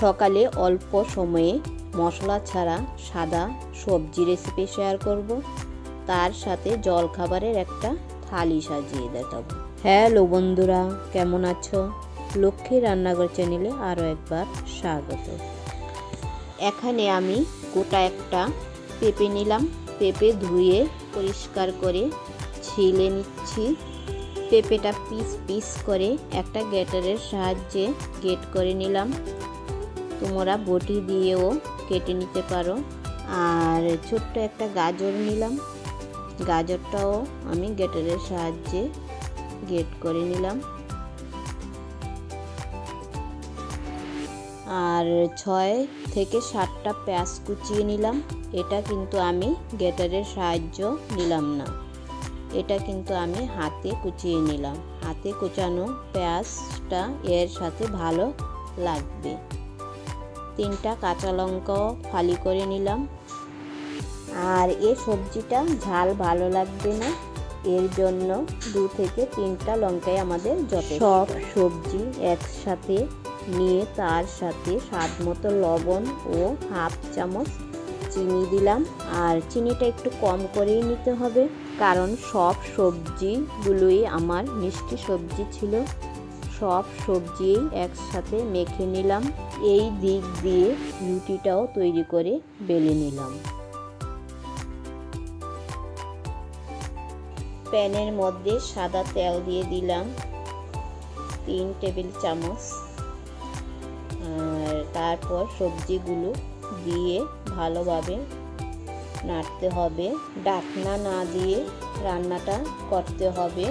সকালে অল্প সময়ে মশলা ছাড়া সাদা সবজি রেসিপি শেয়ার করব। তার সাথে জলখাবারের একটা থালি সাজিয়ে দেখাবো। হ্যালো বন্ধুরা, কেমন আছো? লক্ষ্মী রান্নাঘর চ্যানেলে আরও একবার স্বাগত। এখানে আমি গোটা একটা পেঁপে নিলাম। পেঁপে ধুয়ে পরিষ্কার করে ছিলে নিচ্ছি। পেঁপেটা পিস পিস করে একটা গেটারের সাহায্যে গেট করে নিলাম। তোমরা বটি দিয়েও কেটে নিতে পারো। আর ছোট্ট একটা গাজর নিলাম। গাজরটাও আমি গ্যাটারের সাহায্যে গেট করে নিলাম। আর ছয় থেকে সাতটা পেঁয়াজ কুচিয়ে নিলাম। এটা কিন্তু আমি গেটারের সাহায্য নিলাম না। এটা কিন্তু আমি হাতে কুচিয়ে নিলাম। হাতে কুচানো পেঁয়াজটা এর সাথে ভালো লাগবে। তিনটা কাঁচা লঙ্কাও ফালি করে নিলাম। আর এ সবজিটা ঝাল ভালো লাগবে না, এর জন্য দু থেকে তিনটা লঙ্কায় আমাদের যত সব সবজি একসাথে নিয়ে তার সাথে স্বাদ মতো লবণ ও হাফ চামচ চিনি দিলাম। আর চিনিটা একটু কম করেই নিতে হবে, কারণ সব সবজিগুলোই আমার মিষ্টি সবজি ছিল। সব সবজি একসাথে মেখে নিলাম। এই দিক দিয়ে রুটিটাও তৈরি করে বেলে নিলাম। প্যানের মধ্যে সাদা তেল দিয়ে দিলাম, তিন টেবিল চামচ। আর তারপর সবজিগুলো দিয়ে ভালোভাবে নাড়তে হবে। ডাকনা না দিয়ে রান্নাটা করতে হবে।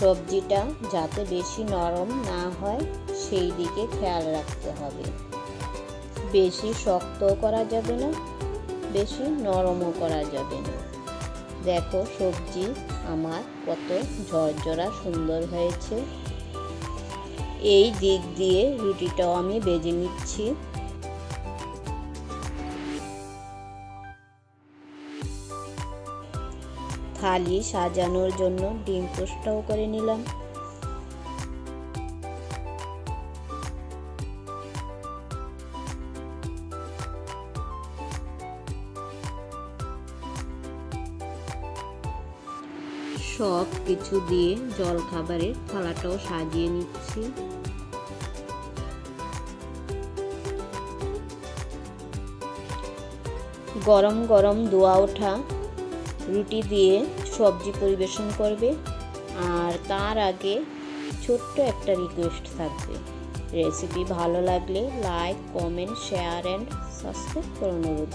সবজিটা যাতে বেশি নরম না হয়, সেই দিকে খেয়াল রাখতে হবে। বেশি শক্তও করা যাবে না, বেশি নরমও করা যাবে না। দেখো সবজি আমার কত ঝরঝরা সুন্দর হয়েছে। এই দিক দিয়ে রুটিটাও আমি বেজে নিচ্ছি। থালি সাজানোর জন্য ডিম পোস্টটাও করে নিলাম। সব কিছু দিয়ে জল খাবারের থালাটাও সাজিয়ে নিচ্ছি। গরম গরম দোয়া ওঠা রুটি দিয়ে সবজি পরিবেশন করবে আর তার আগে ছোট্ট একটা রিকোয়েস্ট থাকবে। রেসিপি ভালো লাগলে like comment share and subscribe করে অনুরোধ